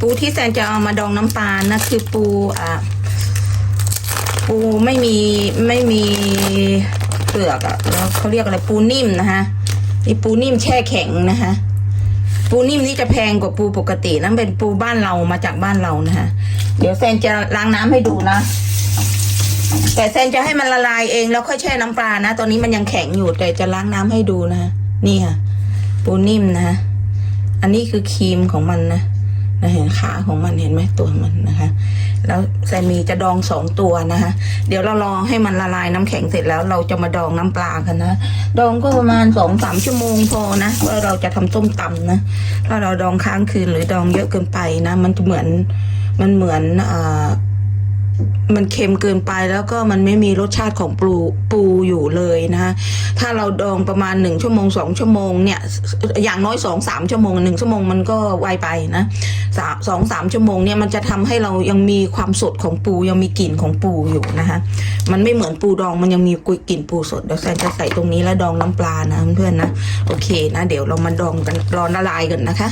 ปูที่แซนจะเอามาดองน้ำปลานะคือปูอ่าปูไม่มีไม่มีเปลือกอะแล้วเขาเรียกอะไรปูนิ่มนะคะนี่ปูนิ่มแช่แข็งนะคะปูนิ่มนี่จะแพงกว่าปูปกตินั่นเป็นปูบ้านเรามาจากบ้านเรานะคะเดี๋ยวแซนจะล้างน้ำให้ดูนะ แต่แซนจะให้มันละลายเองแล้วค่อยแช่น้ำปลานะตอนนี้มันยังแข็งอยู่แต่จะล้างน้ำให้ดูนะคะนี่ค่ะปูนิ่มนะคะอันนี้คือครีมของมันนะ นะเห็นขาของมันเห็นไหมตัวมันนะคะ แล้วแซมีจะดองสองตัวนะคะ เดี๋ยวเรารอให้มันละลายน้ำแข็งเสร็จแล้วเราจะมาดองน้ำปลากันนะ ดองก็ประมาณสองสามชั่วโมงพอนะเพราเราจะทำส้มตำนะ ถ้าเราดองค้างคืนหรือดองเยอะเกินไปนะ มันจะเหมือนมันเหมือนอ่า มันเค็มเกินไปแล้วก็มันไม่มีรสชาติของปูปูอยู่เลยนะถ้าเราดองประมาณหนึ่งชั่วโมงสองชั่วโมงเนี่ยอย่างน้อยสองสามชั่วโมงหนึ่งชั่วโมงมันก็ไวไปนะสองสามชั่วโมงเนี่ยมันจะทำให้เรายังมีความสดของปูยังมีกลิ่นของปูอยู่นะคะมันไม่เหมือนปูดองมันยังมีกลิ่นปูสดเดี๋ยวแซนจะใส่ตรงนี้แล้วดองน้ำปลานะเพื่อนๆนะโอเคนะเดี๋ยวเรามาดองกันรอละลายกันนะคะ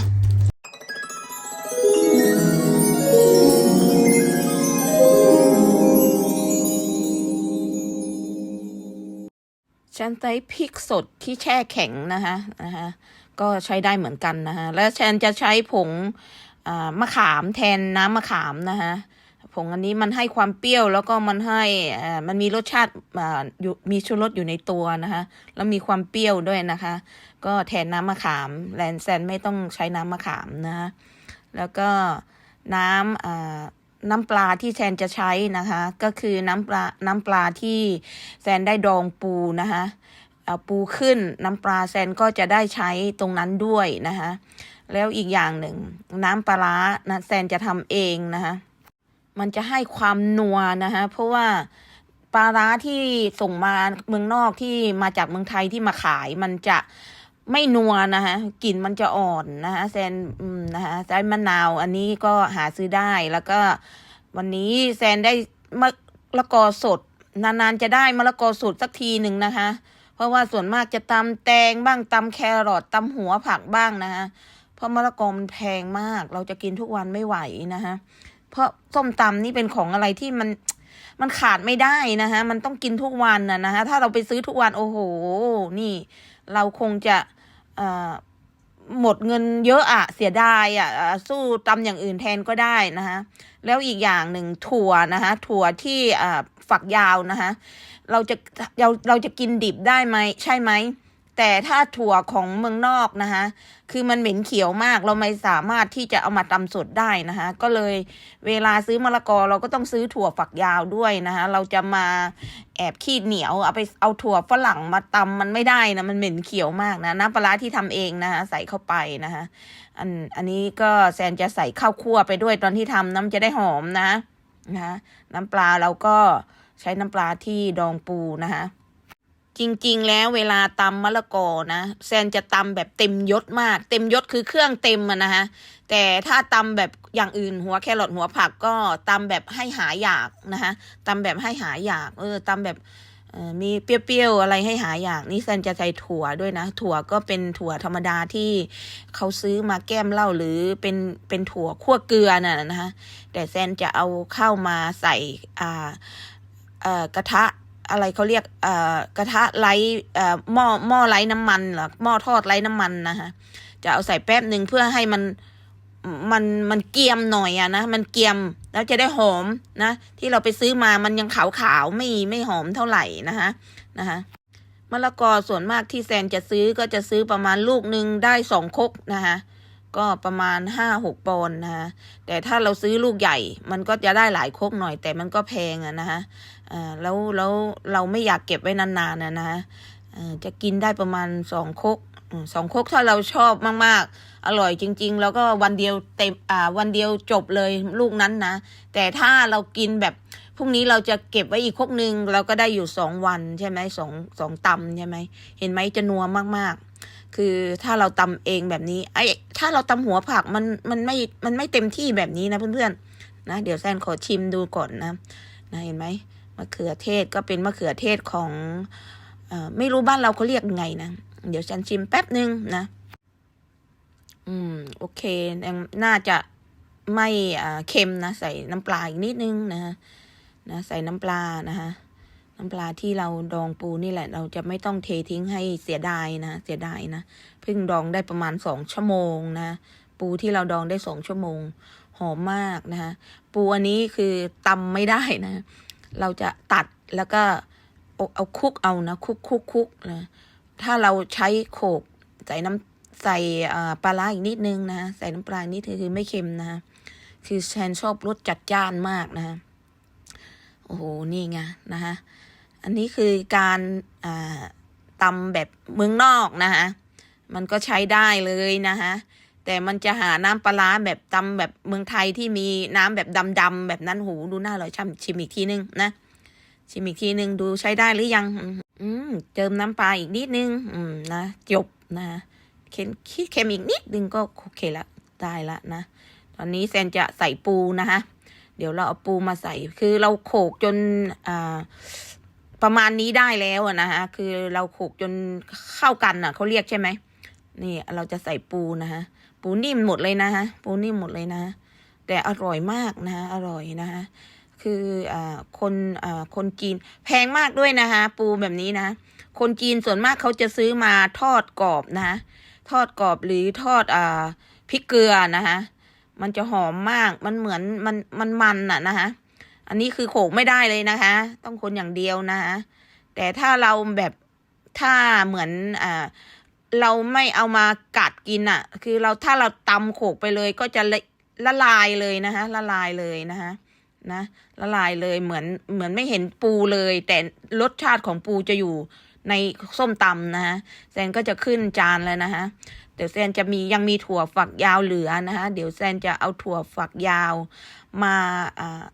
ฉันใช้พริกสดที่แช่แข็งนะคะนะคะก็ใช้ได้เหมือนกันนะคะแล้วฉันจะใช้ผงมะขามแทนน้ำมะขามนะคะผงอันนี้มันให้ความเปรี้ยวแล้วก็มันให้มันมีรสชาติมีชูรสอยู่ในตัวนะคะแล้วมีความเปรี้ยวด้วยนะคะ ก็แทนน้ำมะขามแลนแซนไม่ต้องใช้น้ำมะขามนะคะแล้วก็น้ำ น้ำปลาที่แซนจะใช้นะคะ ก็คือน้ำปลาน้ำปลาที่แซนได้ดองปูนะคะเอาปูขึ้นน้ำปลาแซนก็จะได้ใช้ตรงนั้นด้วยนะคะแล้วอีกอย่างหนึ่ง น้ำปลาร้านะแซนจะทำเองนะคะมันจะให้ความนัวนะคะเพราะว่าปลาร้าที่ส่งมาเมืองนอกที่มาจากเมืองไทยที่มาขายมันจะ ไม่นัวนะคะกลิ่นมันจะอ่อนนะคะแซนอืมนะคะแซนมะนาว อันนี้ก็หาซื้อได้แล้วก็ วันนี้แซนได้มะละกอสด นานๆจะได้มะละกอสดสักทีหนึ่งนะคะ เพราะว่าส่วนมากจะตำแตงบ้างตำแครอทตำหัวผักบ้างนะคะเพราะมะละกอมันแพงมาก เราจะกินทุกวันไม่ไหวนะคะเพราะส้มตำนี่เป็นของอะไรที่มันมันขาดไม่ได้นะคะมันต้องกินทุกวันนะนะคะถ้าเราไปซื้อทุกวันโอ้โห นี่ เราคงจะ หมดเงินเยอะอะเสียดายอะสู้ตำอย่างอื่นแทนก็ได้นะคะแล้วอีกอย่างหนึ่งถั่วนะคะถั่วที่อ่าฝักยาวนะคะเราจะเราเราจะกินดิบได้ไหมใช่ไหม แต่ถ้าถั่วของเมืองนอกนะคะ คือมันเหม็นเขียวมากเราไม่สามารถที่จะเอามาตำสดได้นะคะ ก็เลยเวลาซื้อมะละกอเราก็ต้องซื้อถั่วฝักยาวด้วยนะคะ เราจะมาแอบขีดเหนียวเอาไปเอาถั่วฝรั่งมาตำมันไม่ได้นะมันเหม็นเขียวมากนะน้ำปลาที่ทำเองนะคะใส่เข้าไปนะคะอันอันนี้ก็แซนจะใส่ข้าวคั่วไปด้วยตอนที่ทำน้ำจะได้หอมนะนะะน้ำปลาเราก็ใช้น้ำปลาที่ดองปูนะคะ จริง ๆ แล้วเวลาตำมะละกอนะแซนจะตำแบบเต็มยศมาก เต็มยศคือเครื่องเต็มอะนะคะแต่ถ้าตำแบบอย่างอื่นหัวแครอทหัวผักก็ตำแบบให้หาอยากนะคะตำแบบให้หาอยาก เออตำแบบมีเปรี้ยวๆอะไรให้หาอยากนี่แซนจะใส่ถั่วด้วยนะ ถั่วก็เป็นถั่วธรรมดาที่เขาซื้อมาแก้มเหล้าหรือเป็นเป็นถั่วคั่วเกลือน่ะนะคะแต่แซนจะเอาเข้ามาใส่อ่าเอ่อกระทะ อะไรเขาเรียกกระทะไร่หม้อหม้อไร้น้ำมันหรอหม้อทอดไร้น้ำมันนะคะจะเอาใส่แป๊บหนึ่งเพื่อให้มันมันมันเกียมหน่อยอะนะมันเกียมแล้วจะได้หอมนะ ที่เราไปซื้อมามันยังขาวขาวๆไม่ไม่หอมเท่าไหร่นะคะนะคะมะละกอส่วนมากที่แซนจะซื้อก็จะซื้อประมาณลูกหนึ่งได้สองคกนะคะ ก็ประมาณห้าหกปอนด์นะคะแต่ถ้าเราซื้อลูกใหญ่ มันก็จะได้หลายครกหน่อย แต่มันก็แพงอะนะคะอ่าแล้วแล้วเราไม่อยากเก็บไว้นานๆนะนะอ่าจะกินได้ประมาณสองครกสองคกถ้าเราชอบมากๆ อร่อยจริง ๆ แล้วก็วันเดียวเต็มอ่าวันเดียวจบเลยลูกนั้นนะ แต่ถ้าเรากินแบบพรุ่งนี้เราจะเก็บไว้อีกครกหนึ่งเราก็ได้อยู่สองวันใช่ไหมสองสองตำใช่ไหมเห็นไหมจะนัวมากๆ คือถ้าเราตำเองแบบนี้ไอ้ถ้าเราตำหัวผักมันมันไม่มันไม่เต็มที่แบบนี้นะเพื่อนๆนะเดี๋ยวแซนขอชิมดูก่อนนะนะเห็นไหมมะเขือเทศก็เป็นมะเขือเทศของเออไม่รู้บ้านเราเขาเรียกไงนะเดี๋ยวฉันชิมแป๊บหนึ่งนะ อืม โอเคยังน่าจะไม่อ่าเค็มนะ ใส่น้ำปลาอีกนิดนึงนะฮะนะ ใส่น้ำปลานะคะ น้ำปลาที่เราดองปูนี่แหละ เราจะไม่ต้องเททิ้งให้เสียดายนะ เสียดายนะ เพิ่งดองได้ประมาณสองชั่วโมงนะ ปูที่เราดองได้สองชั่วโมง หอมมากนะคะปูอันนี้คือตำไม่ได้นะ เราจะตัดแล้วก็เอาคุกเอานะ คุกคุกคุกนะ ถ้าเราใช้โขกใส่น้ำใส่ปลาร้าอีกนิดนึงนะใส่น้ำปลานิดคือไม่เค็มนะ คือแชนชอบรสจัดจ้านมากนะโอ้โห นี่ไงนะคะ อันนี้คือการตำแบบเมืองนอกนะคะมันก็ใช้ได้เลยนะคะแต่มันจะหาน้ำปลาร้าแบบตำแบบเมืองไทยที่มีน้ำแบบดำๆแบบนั้นหูดูน่าอร่อยช่ำชิมอีกทีนึงนะชิมอีกทีนึงดูใช้ได้หรือยัง อืมเติมน้ำปลาอีกนิดนึง อืมนะจบนะเค็มคิดเค็มอีกนิดนึงก็โอเคละได้ละนะตอนนี้แซนจะใส่ปูนะคะเดี๋ยวเราเอาปูมาใส่คือเราโขกจนอ่า ประมาณนี้ได้แล้วนะคะคือเราโขกจนเข้ากันอะเขาเรียกใช่ไหมนี่เราจะใส่ปูนะคะปูนิ่มหมดเลยนะคะปูนิ่มหมดเลยนะแต่อร่อยมากนะคะอร่อยนะคะคืออ่าคนอ่าคนจีนแพงมากด้วยนะคะปูแบบนี้นะ คนจีนส่วนมากเขาจะซื้อมาทอดกรอบนะคะทอดกรอบหรือทอดอ่าพริกเกลือนะคะมันจะหอมมากมันเหมือนมันมันมันอะนะคะ อันนี้คือโขกไม่ได้เลยนะคะ ต้องคนอย่างเดียวนะคะแต่ถ้าเราแบบถ้าเหมือนอ่าเราไม่เอามากัดกินอะคือเราถ้าเราตำโขกไปเลยก็จะละละลายเลยนะคะละลายเลยนะคะนะละลายเลยเหมือนเหมือนไม่เห็นปูเลย แต่รสชาติของปูจะอยู่ในส้มตำนะคะแซนก็จะขึ้นจานแล้วนะคะเดี๋ยวแซนจะมียังมีถั่วฝักยาวเหลือนะคะเดี๋ยวแซนจะเอาถั่วฝักยาวมาอ่า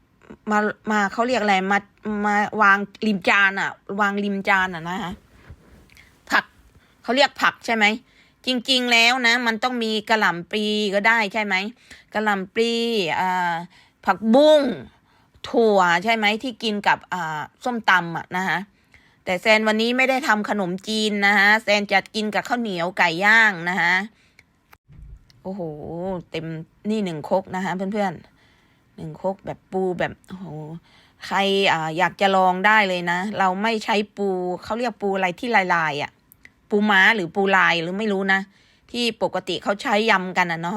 มามาเขาเรียกอะไรมามาวางริมจานอะวางริมจานอะนะคะผักเขาเรียกผักใช่ไหมจริง ๆ แล้วนะ มันต้องมีกระหล่ำปลีก็ได้ใช่ไหมกระหล่ำปลีอ่าผักบุ้งถั่วใช่ไหมที่กินกับอ่าส้มตำอะนะคะแต่แซนวันนี้ไม่ได้ทำขนมจีนนะคะแซนจะกินกับข้าวเหนียวไก่ย่างนะคะโอ้โห เต็มนี่หนึ่งคกนะคะเพื่อนๆ หนึ่งคกแบบปูแบบโอ้โหใครอ่าอยากจะลองได้เลยนะ เราไม่ใช้ปูเขาเรียกปูอะไรที่ลายๆอะ ปูม้าหรือปูลายหรือไม่รู้นะ ที่ปกติเขาใช้ยำกันอะเนาะ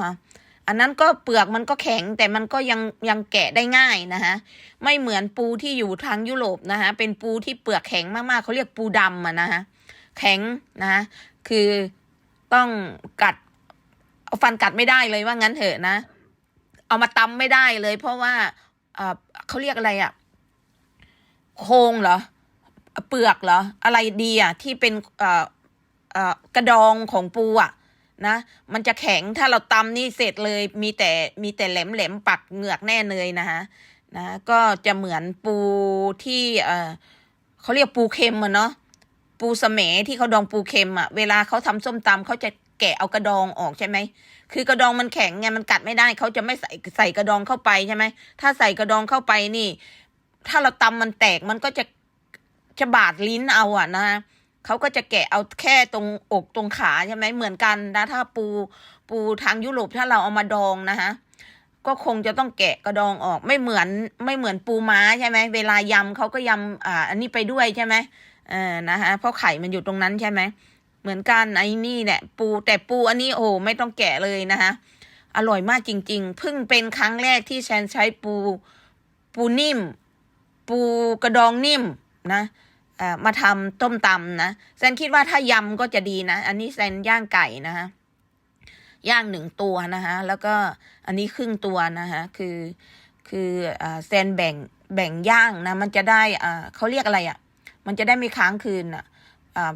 อันนั้นก็เปลือกมันก็แข็งแต่มันก็ยังยังแกะได้ง่ายนะคะไม่เหมือนปูที่อยู่ทางยุโรปนะคะเป็นปูที่เปลือกแข็งมากๆเขาเรียกปูดำอะนะคะแข็งนะคะคือต้องกัดเอาฟันกัดไม่ได้เลยว่างั้นเถอะนะ เอามาตำไม่ได้เลย เพราะว่าเขาเรียกอะไรอะโครงเหรอ เปลือกเหรอ อะไรดีอะที่เป็นกระดองของปูอะนะ มันจะแข็งถ้าเราตำนี่เสร็จเลย มีแต่มีแต่แหลมแหลมปักเหงือกแน่เลยนะคะนะ ก็จะเหมือนปูที่เเขาเรียกปูเค็มอะเนาะปูสะเมที่เขาดองปูเค็มอะเวลาเขาทำส้มตำเขาจะ แกะเอากระดองออกใช่ไหมคือกระดองมันแข็งไงมันกัดไม่ได้เขาจะไม่ใส่ใส่กระดองเข้าไปใช่ไหมถ้าใส่กระดองเข้าไปนี่ ถ้าเราตำมันแตกมันก็จะจะบาดลิ้นเอาอะนะเขาก็จะแกะเอาแค่ตรงอกตรงขาใช่ไหมเหมือนกันนะถ้าปูปูทางยุโรปถ้าเราเอามาดองนะคะก็คงจะต้องแกะกระดองออกไม่เหมือนไม่เหมือนปูม้าใช่ไหมเวลายำเขาก็ยำอ่า อันนี้ไปด้วยใช่ไหมเออนะคะเพราะไข่มันอยู่ตรงนั้นใช่ไหม เหมือนกันไอ้นี่แหละปูแต่ปูอันนี้โอ้ไม่ต้องแกะเลยนะคะอร่อยมากจริง ๆ เพิ่งเป็นครั้งแรกที่แชนใช้ปูปูนิ่ม ปูกระดองนิ่มนะมาทำต้มตำนะแซนคิดว่าถ้ายำก็จะดีนะ อันนี้แซนย่างไก่นะคะย่างหนึ่งตัวนะคะแล้วก็อันนี้ครึ่งตัวนะคะคือคือแซนแบ่งแบ่งย่างนะ มันจะได้อ่าเขาเรียกอะไรอะ่ะ มันจะได้ไม่ค้างคืนอะอ่า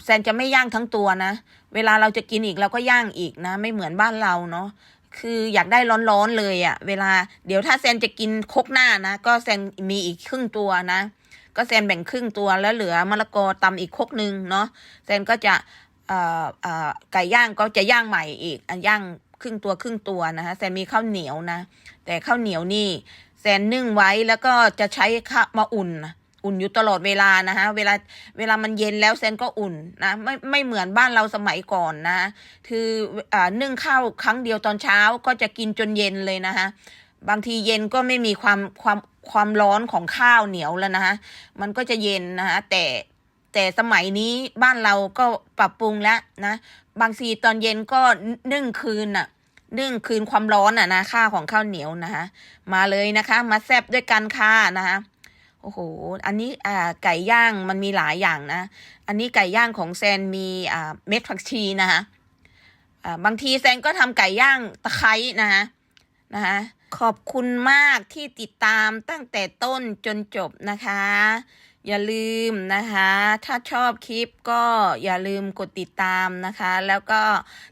แซนจะไม่ย่างทั้งตัวนะ เวลาเราจะกินอีกเราก็ย่างอีกนะ ไม่เหมือนบ้านเราเนาะคืออยากได้ร้อนๆเลยอะ่ะ เวลาเดี๋ยวถ้าแซนจะกินคกหน้านะ ก็แซนมีอีกครึ่งตัวนะ ก็แซนแบ่งครึ่งตัวแล้วเหลือมะละกอตำอีกคกหนึ่งเนาะแซนก็จะไก่ย่างก็จะย่างใหม่อีกอันย่างครึ่งตัวครึ่งตัวนะคะแซนมีข้าวเหนียวนะ แต่ข้าวเหนียวนี่แซนนึ่งไว้แล้วก็จะใช้ข้าวมาอุ่นนะ อุ่นอยู่ตลอดเวลานะคะเวลาเวลามันเย็นแล้วแซนก็อุ่นนะไม่ไม่เหมือนบ้านเราสมัยก่อนนะคืออ่านึ่งข้าวครั้งเดียวตอนเช้าก็จะกินจนเย็นเลยนะคะบางทีเย็นก็ไม่มีความความความร้อนของข้าวเหนียวแล้วนะคะมันก็จะเย็นนะคะแต่แต่สมัยนี้บ้านเราก็ปรับปรุงแล้วนะ บางทีตอนเย็นก็นึ่งคืนน่ะนึ่งคืนความร้อนอะนะค่าของข้าวเหนียวนะคะมาเลยนะคะ มาแซบด้วยกันค่ะนะคะ โอ้โห อันนี้อ่าไก่ย่างมันมีหลายอย่างนะ อันนี้ไก่ย่างของแซนมีอ่าเม็ดผักชีนะคะอ่าบางทีแซนก็ทำไก่ย่างตะไคร้นะคะนะคะขอบคุณมากที่ติดตามตั้งแต่ต้นจนจบนะคะ อย่าลืมนะคะ ถ้าชอบคลิปก็อย่าลืมกดติดตามนะคะ แล้วก็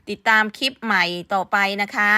ติดตามคลิปใหม่ต่อไปนะคะ